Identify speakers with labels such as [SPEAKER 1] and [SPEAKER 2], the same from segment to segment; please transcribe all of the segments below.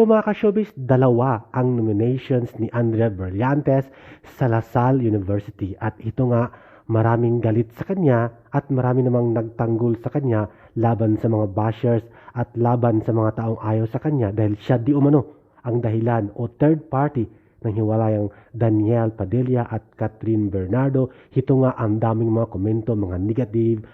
[SPEAKER 1] Hello mga ka-showbiz, dalawa ang nominations ni Andrea Brillantes sa LaSalle University. At ito nga maraming galit sa kanya at marami namang nagtanggol sa kanya laban sa mga bashers at laban sa mga taong ayaw sa kanya dahil siya di umano ang dahilan o third party ng hiwalayang Daniel Padilla at Catherine Bernardo. Ito nga ang daming mga komento, mga negative,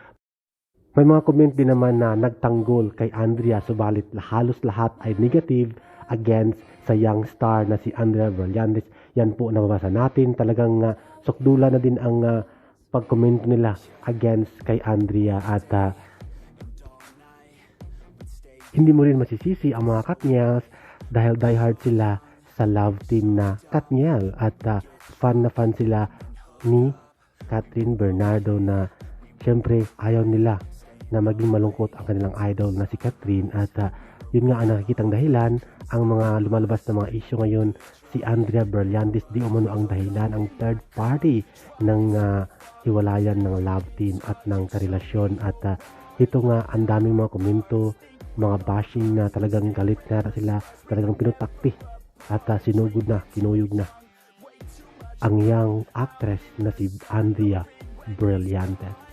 [SPEAKER 1] may mga comment din naman na nagtanggol kay Andrea. Subalit halos lahat ay negative against sa young star na si Andrea Brillantes. Yan po nababasa natin. Talagang uh, sukdula na din ang uh, pagkomento nila against kay Andrea at uh, hindi mo rin masisisi ang mga Katniels dahil diehard sila sa love team na Katniel at uh, fan na fan sila ni Catherine Bernardo na syempre ayaw nila na maging malungkot ang kanilang idol na si Catherine at uh, yun nga ang nakikitang dahilan ang mga lumalabas na mga issue ngayon si Andrea Berliandis di umano ang dahilan ang third party ng uh, hiwalayan ng love team at ng karelasyon at uh, ito nga ang daming mga komento mga bashing na talagang galit na sila talagang pinutakti at uh, sinugod na kinuyog na ang young actress na si Andrea Brillantes